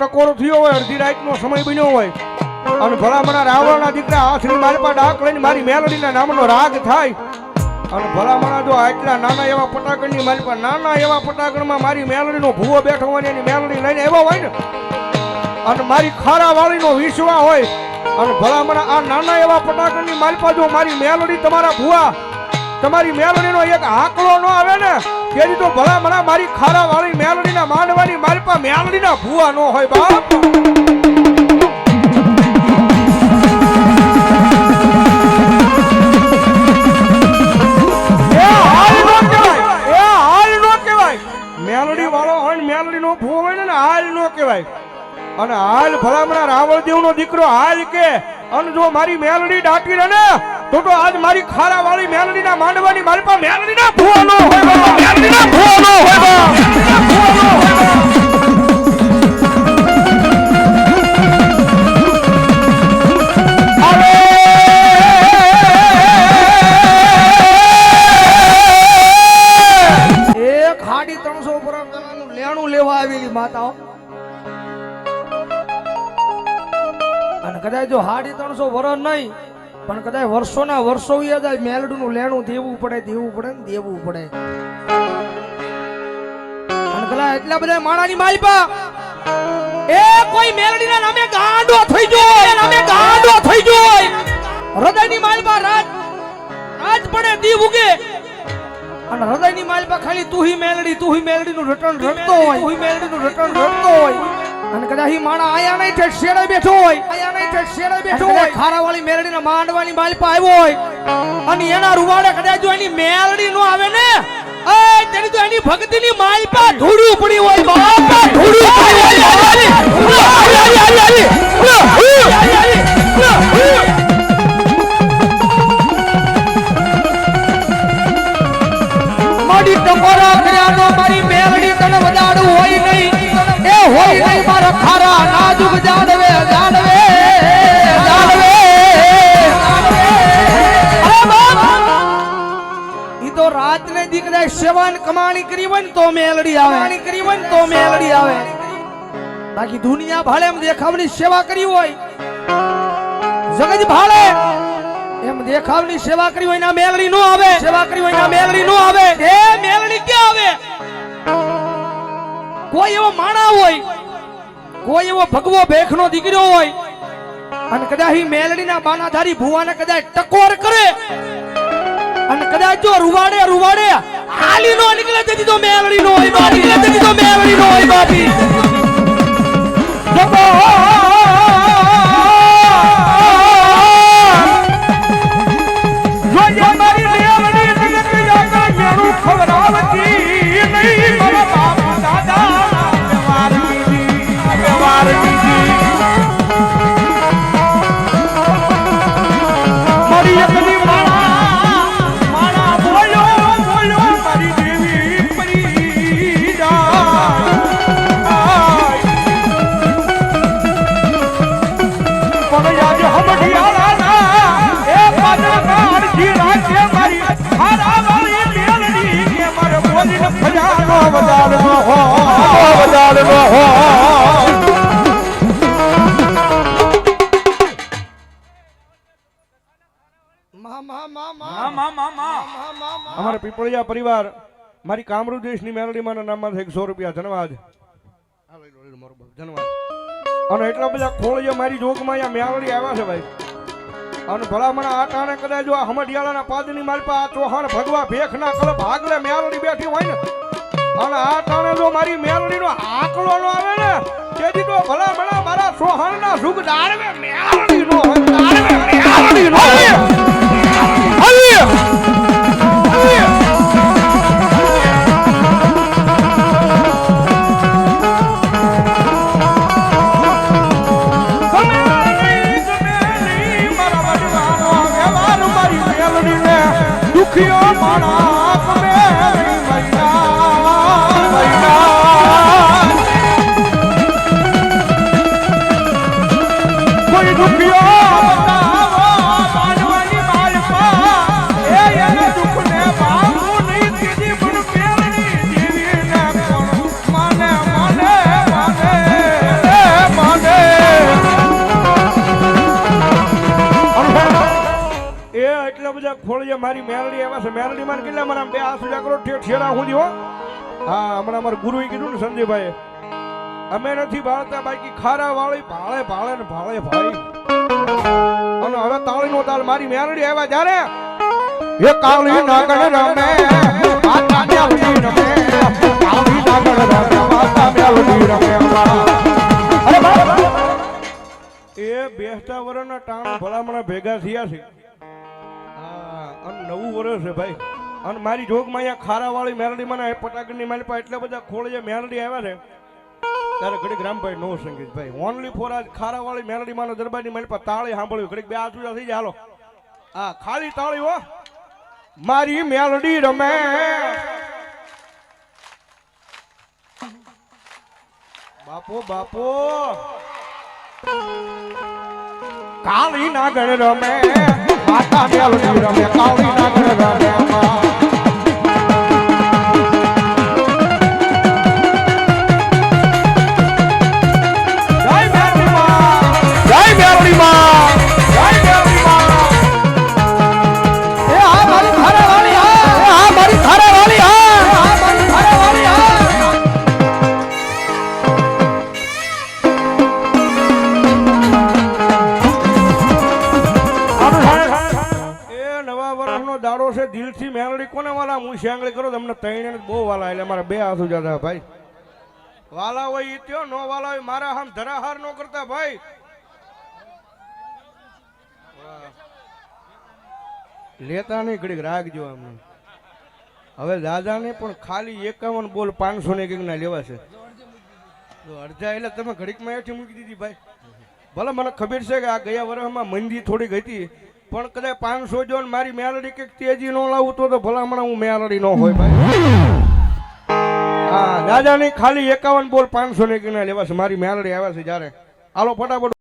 ટકોરો થયો હોય, અડધી રાતનો સમય બન્યો હોય. અને ભલામણા રાવણના દીકરા હાથની માલપા ડાક લઈને મારી મેલડીના નામનો રાગ થાય. અને ભલામણા જો આટલા નાના એવા પટાકણની માલપા નાના એવા પટાકણમાં મારી મેલડીનો ભૂવો બેઠો હોય એની મેલડી લઈને આવ્યો હોય ને, અને મારી ખારા વાળીનો વિશ્વા હોય, અને ભલામણા આ નાના એવા પટાકણની માલપા જો મારી મેલડી તમારા ભૂવા, તમારી મેલડીનો એક આંકડો ન આવે ને તેથી તો ભલામણા મારી ખારા વાળી માંડવાની ભૂવા ન હોય બાપ. નો કહેવાય, એ હાલ નો કહેવાય. મેલડી હોય ને મેલડી નો ભૂવો હોય ને હાલ નો કહેવાય. અને હાલ ભલામણા રાવળદેવ નો દીકરો હાલ કે, અને જો મારી મેલડી રહે ને તો તો આજ મારી ખારા વાળી મેલડી ના માંડવાની મારી પાસે મેલડી ના ભૂવો કદાચ જો સાડી ત્રણસો વર્ષ નહીં પણ કદાચ વર્ષોના વર્ષો યાદ આવે લેણું દેવું પડે દેવું પડે ને દેવું પડે. એટલા બધા માણાની માલપા એ કોઈ મેલડીના નામે ગાંડો થઈ ગયો નામે ગાંડો થઈ ગયો હૃદયની માલપા રાત રાત પડે દીવ ઉગે. અને હૃદયની માલપા ખાલી તું હી મેલડી તું હી મેલડી નું રટણ રટતો હોય. તું હી મેલડી નું રટણ રટતો હોય. અને કદાચ માણા આયા નહીં છે શેડે બેઠો હોય આયા નહીં છે શેડે બેઠો હોય ખારા વાળી મેલડી ના માંડવાની માલપા આવ્યો હોય અને એના રૂવાડે કદાચ જો એની મેરડી નો આવે ને એ તેની તો એની ભક્તિ ની માલપા ધૂળી પડી હોય બાપા ધૂળી પડી હોય દીકરા કમાણી કરી હોય ને તો મેલડી આવે. કમાણી કરી હોય ને તો મેલડી આવે. બાકી દુનિયા ભાળે એમ દેખાવની સેવા કરી હોય. જગત ભાળે એમ દેખાવની સેવા કરી હોય ના મેલડી નો આવે. સેવા કરી હોય ના મેલડી નો આવે. એ મેલડી ક્યાં આવે? કોઈ એવો માણા હોય કોઈ એવો ભગવો ભેખનો દીકરો હોય અને કદાચ મેલડીના બાનાધારી ભુવાને કદાચ ટકોર કરે અને કદાચ જો રૂવાડે રૂવાડે હાલી નો નીકળે તેથી તો મેલડી નો હોય બાપી વધારનો હો વધારનો હો અમારા પીપળિયા પરિવાર, મારી કામરૂ દેશની મેલડીમાંના નામમાંથી એકસો રૂપિયા ધન્યવાદ ધન્યવાદ અને એટલા બધા ખોળિયા મારી જોગમાં અહીંયા મેલડી આવ્યા છે ભાઈ. અને ભલામણા આ ટાણે કદાચ જો હમડિયાળાના પાદની પાસે આ ચોહાણ ભગવા ભેખના કલપ આગલે મેલડી બેઠી હોય ને અને આ તાણે જો મારી મેલડીનો આંકડો નો આવે ને તેથી તો ભલામણા મારા સોહણના સુખ દાળવે મેલડીનો. દાળવે દુખિયો માણા ખોળીએ મારી મેલડી આવ્યા છે. મેલડી માં કેટલા મારા બે આસુ ઠેઠ છેડા સુધી હો. હા હમણાં અમારા ગુરુએ કીધું ને સંજયભાઈ અમે નથી ભાળતા બાકી ખારા વાળી ભાળે ભાળે ને ભાળે ભાઈ અને હવે તાળી નો તાલ મારી મેલડી આવ્યા જ્યારે? એ કાળી નાગણ રમે માતા મેલડી રમે. કાળી નાગણ રમે માતા મેલડી રમે એ બેસતા વર્ષના ટાણ ભલામણા ભેગા થયા છે. અને નવું વર્ષ છે ભાઈ. અને મારી જોગમાં અહીંયા ખારાવાળી મેલડી મને પટાકડની મારી પાસે એટલા બધા ખોળે મેલડી આવ્યા છે. ત્યારે ઘડીક રામભાઈ નો સંગીત, ભાઈ. ઓનલી ફોર આજ ખારાવાળી મેલડી માનો દરબારની મારી પાસે તાળી સાંભળ્યું ઘડીક બે ઊંચા થઈ જાય. હાલો. હા ખાલી તાળી હો. મારી મેલડી રમે. બાપો બાપો. કાળી નાગણ રમે. માતા મેલડી રમે કાળી નાગણ રમે જય વર્ષનો દાડો છે, દિલથી મેલડી કોને વાલા? હું શેંગળી કરો, તમને તૈણે બહુ વાલા એટલે મારા બે હાથ જતા ભાઈ. વાલા હોય ઈ ત્યો, નો વાલા હોય મારા આમ ધરાહાર નો કરતા, ભાઈ. લેતા નહીં ઘડીક રાખજો અમને હવે દાદાને પણ ખાલી એકાવન બોલ પાંચસો ને કંઈક ના લેવા છે. અડધા એટલે તમે ઘડીકમાં એઠી મૂકી દીધી, ભાઈ. ભલે મને ખબર છે કે આ ગયા વર્ષમાં મંદી થોડીક હતી પણ કદાચ પાંચસો જો મારી મેલડી કંઈક તેજી ન લાવું તો ભલામણ હું મેલડી ન હોય ભાઈ. હા, દાદાની ખાલી એકાવન બોલ પાંચસો ને કિના લેવા છે. મારી મેલડી આવ્યા છે જ્યારે. હાલો, ફટાફટ.